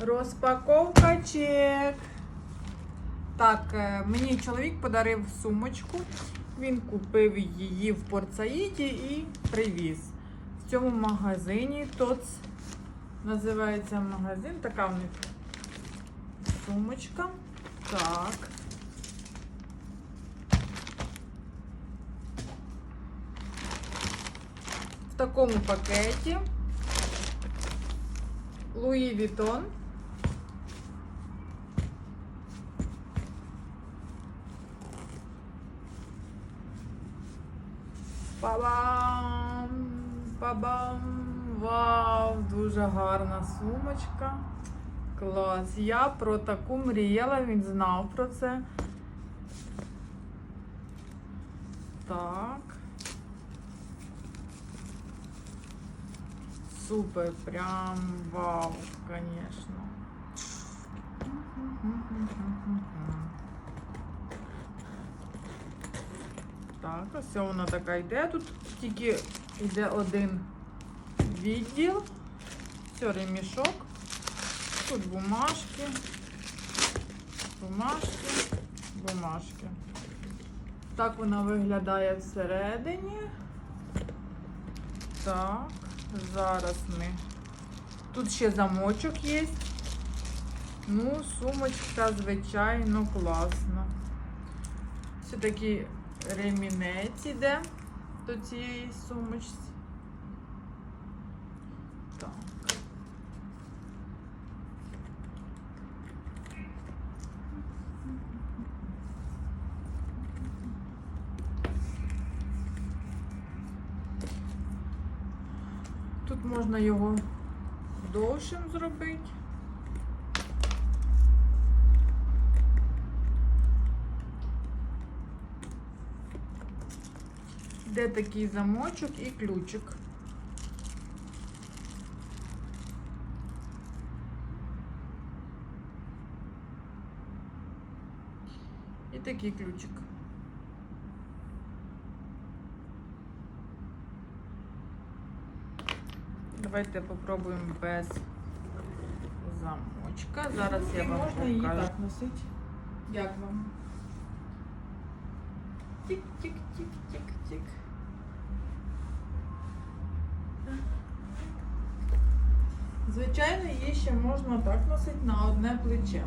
Розпаковка чек. Так, е, мені чоловік подарив сумочку. Він купив її в Порцаїді і привіз. В цьому магазині ТОЦ називається магазин. Така в них сумочка. Так. В такому пакеті. Луї Вітон. Па-бам! Па-бам! Вау! Дуже гарна сумочка. Клас. Я про таку мріяла, він знав про це. Так. Супер, прям вау, конечно. Так, ось вона така йде. Тут тільки йде один відділ. Все, ремішок. Тут бумажки. Бумажки, бумажки. Так вона виглядає всередині. Так, зараз ми. Тут ще замочок є. Ну, сумочка, звичайно, класна. Все таки ремінець іде до цієї сумочці. Тут можна його довшим зробити. Де такий замочок і ключик. І такий ключик. Давайте попробуємо без замочка. Зараз я вам можна її покажу. так носити. Як вам? Тик-тик-тик-тик-тик. Звичайно, її ще можна так носити на одне плече.